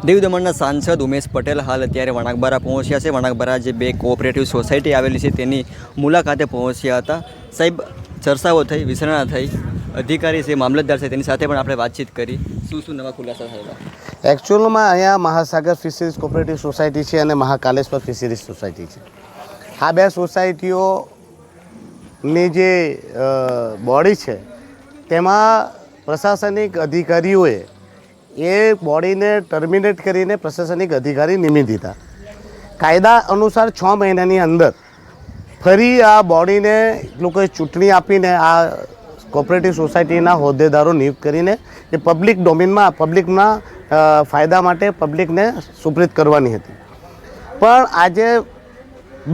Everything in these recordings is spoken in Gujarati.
દીવ દમણના સાંસદ ઉમેશ પટેલ હાલ અત્યારે વણાકબારા પહોંચ્યા છે. વણાકબારા જે બે કોઓપરેટિવ સોસાયટી આવેલી છે તેની મુલાકાતે પહોંચ્યા હતા. સાહેબ, ચર્ચાઓ થઈ વિસરણા થઈ. અધિકારી છે, મામલતદાર છે, તેની સાથે પણ આપણે વાતચીત કરી. શું શું નવા ખુલાસા થયેલા એકચ્યુઅલમાં અહીંયા મહાસાગર ફિશરીઝ કોઓપરેટિવ સોસાયટી છે અને મહાકાલેશ્વર ફિશરીઝ સોસાયટી છે. આ બે સોસાયટીઓની જે બોડી છે, તેમાં પ્રશાસનિક અધિકારીઓએ એ બોડીને ટર્મિનેટ કરીને પ્રશાસનિક અધિકારી નિમી દીધા. કાયદા અનુસાર છ મહિનાની અંદર ફરી આ બોડીને લોકોએ ચૂંટણી આપીને આ કોઓપરેટિવ સોસાયટીના હોદ્દેદારો નિયુક્ત કરીને એ પબ્લિક ડોમેનમાં પબ્લિકના ફાયદા માટે પબ્લિકને સુપ્રિત કરવાની હતી. પણ આજે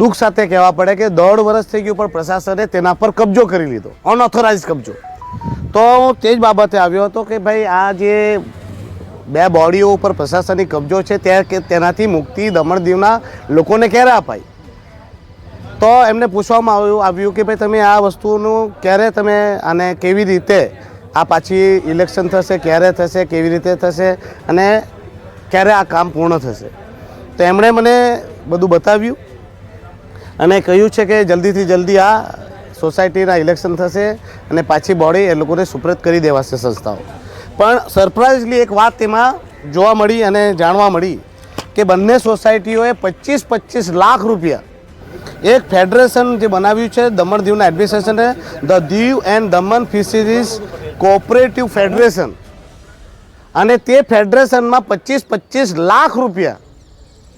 દુઃખ સાથે કહેવા પડે કે દોઢ વર્ષ થઈ ગયું પણ પ્રશાસને તેના પર કબજો કરી લીધો અનઓથોરાઇઝ કબજો. તો હું તે જ બાબતે આવ્યો હતો કે ભાઈ આ જે બે બોડીઓ ઉપર પ્રશાસનિક કબજો છે તે કે તેનાથી મુક્તિ દમણ દીવના લોકોને ક્યારે અપાય તો એમને પૂછવામાં આવ્યું આવ્યું કે ભાઈ, તમે આ વસ્તુનું ક્યારે તમે આને કેવી રીતે આ પાછી ઇલેક્શન થશે, ક્યારે થશે, કેવી રીતે થશે અને ક્યારે આ કામ પૂર્ણ થશે? તો એમણે મને બધું બતાવ્યું અને કહ્યું છે કે જલ્દીથી જલ્દી આ સોસાયટીના ઇલેક્શન થશે અને પાછી બોડી એ લોકોને સુપ્રત કરી દેવાશે સંસ્થાઓ. પણ સરપ્રાઇઝલી એક વાત તેમાં જોવા મળી અને જાણવા મળી કે બંને સોસાયટીઓએ પચીસ પચીસ લાખ રૂપિયા એક ફેડરેશન જે બનાવ્યું છે, દમણ દીવના એડમિનિસ્ટ્રેશને, the Diu and Daman fisheries cooperative federation. અને તે ફેડરેશનમાં પચીસ પચીસ લાખ રૂપિયા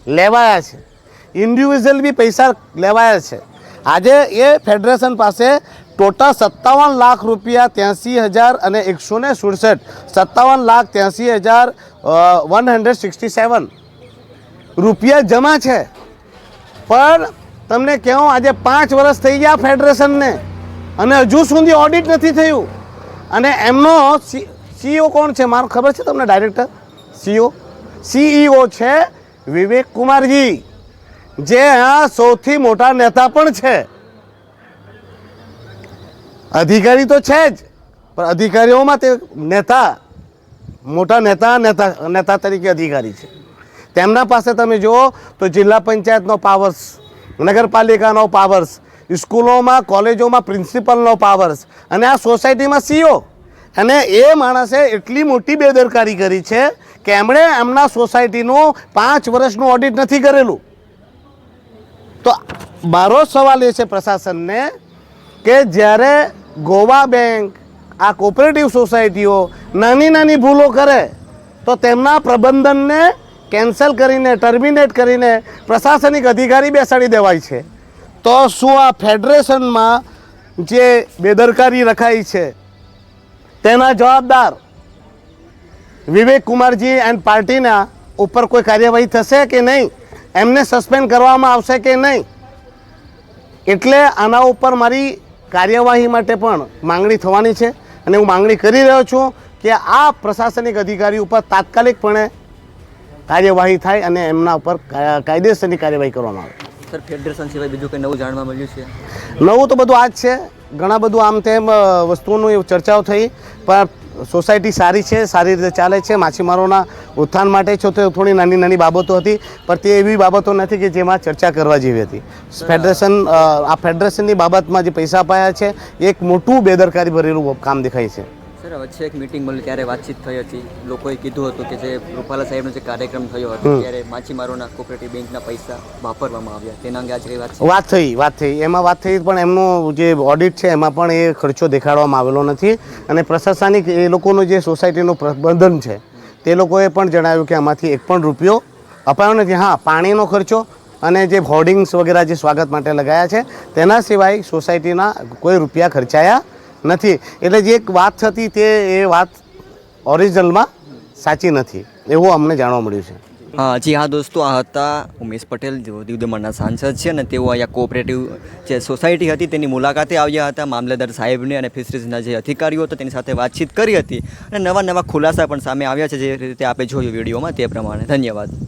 લેવાયા છે. ઇન્ડિવિઝ્યુઅલ બી પૈસા લેવાયા છે. આજે એ ફેડરેશન પાસે ટોટલ સત્તાવન લાખ રૂપિયા ત્યાંસી હજાર અને એકસો ને સુડસઠ. સત્તાવન લાખ ત્યાંસી હજાર વન હંડ્રેડ સિક્સટી સેવન રૂપિયા જમા છે. પણ તમને કહું, આજે પાંચ વર્ષ થઈ ગયા ફેડરેશનને અને હજુ સુધી ઓડિટ નથી થયું. અને એમનો સીઈઓ કોણ છે મારું ખબર છે તમને ડાયરેક્ટર? સીઓ સીઈઓ છે વિવેક કુમારજી જે સૌથી મોટા નેતા પણ છે. અધિકારી તો છે જ, પણ અધિકારીઓમાં તે નેતા, મોટા નેતા નેતા નેતા તરીકે અધિકારી છે. તેમના પાસે તમે જુઓ તો જિલ્લા પંચાયતનો પાવર્સ નગરપાલિકાનો પાવર્સ સ્કૂલોમાં, કોલેજોમાં પ્રિન્સિપલનો પાવર્સ અને આ સોસાયટીમાં સીઓ અને એ માણસે એટલી મોટી બેદરકારી કરી છે કે એમણે એમના સોસાયટીનું પાંચ વર્ષનું ઓડિટ નથી કરેલું. તો મારો સવાલ એ છે પ્રશાસનને કે જ્યારે ગોવા બેંક, આ કોઓપરેટિવ સોસાયટીઓ નાની નાની ભૂલો કરે, તો તેમના પ્રબંધનને કેન્સલ કરીને, ટર્મિનેટ કરીને પ્રશાસનિક અધિકારી બેસાડી દેવાય છે. તો શું આ ફેડરેશનમાં જે બેદરકારી રખાઈ છે, તેના જવાબદાર વિવેક કુમારજી એન્ડ પાર્ટીના ઉપર કોઈ કાર્યવાહી થશે કે નહીં? એમને સસ્પેન્ડ કરવામાં આવશે કે નહીં? એટલે આના ઉપર મારી કાર્યવાહી માટે પણ માંગણી થવાની છે અને હું માંગણી કરી રહ્યો છું કે આ પ્રશાસનિક અધિકારી ઉપર તાત્કાલિકપણે કાર્યવાહી થાય અને એમના ઉપર કાયદેસરની કાર્યવાહી કરવામાં આવે. સર ફેડરેશન સિવાય બીજું કંઈ નવું જાણવા મળ્યું છે? નવું તો બધું આ જ છે. ઘણા બધું આમ તેમ વસ્તુઓનું ચર્ચાઓ થઈ પણ સોસાયટી સારી છે સારી રીતે ચાલે છે માછીમારોના ઉત્થાન માટે છો તો થોડી નાની નાની બાબતો હતી પણ તે એવી બાબતો નથી કે જેમાં ચર્ચા કરવા જેવી હતી. ફેડરેશન આ ફેડરેશનની બાબતમાં જે પૈસા અપાયા છે એક મોટું બેદરકારી ભરેલું કામ દેખાય છે. સર વચ્ચે એક મિટિંગ મળી ત્યારે વાતચીત થઈ હતી. લોકોએ કીધું હતું કે જે રૂપાલા સાહેબનો જે કાર્યક્રમ થયો હતો ત્યારે માછીમારોના કોઓપરેટિવ બેંકના પૈસા વાપરવામાં આવ્યા. તેના અંગે આજે વાત વાત થઈ વાત થઈ. એમાં વાત થઈ પણ એમનો જે ઓડિટ છે એમાં પણ એ ખર્ચો દેખાડવામાં આવેલો નથી. અને પ્રશાસનિક એ લોકોનું જે સોસાયટીનું પ્રબંધન છે તે લોકોએ પણ જણાવ્યું કે આમાંથી એક પણ રૂપિયો અપાયો નથી. હા પાણીનો ખર્ચો અને જે હોર્ડિંગ્સ વગેરે જે સ્વાગત માટે લગાયા છે તેના સિવાય સોસાયટીના કોઈ રૂપિયા ખર્ચાયા નથી. એટલે જે એક વાત થતી તે એ વાત ઓરિજિનલમાં સાચી નથી. એવું અમને જાણવા મળ્યું છે. હા, જી હા દોસ્તો, આ હતા ઉમેશ પટેલ, જેઓ દીવ દમણના સાંસદ છે અને તેઓ અહીંયા કોઓપરેટિવ જે સોસાયટી હતી તેની મુલાકાતે આવ્યા હતા મામલેદાર સાહેબને અને ફિશરીઝના જે અધિકારીઓ હતા તેની સાથે વાતચીત કરી હતી અને નવા નવા ખુલાસા પણ સામે આવ્યા છે જે રીતે આપણે જોયું વિડીયોમાં તે પ્રમાણે. ધન્યવાદ.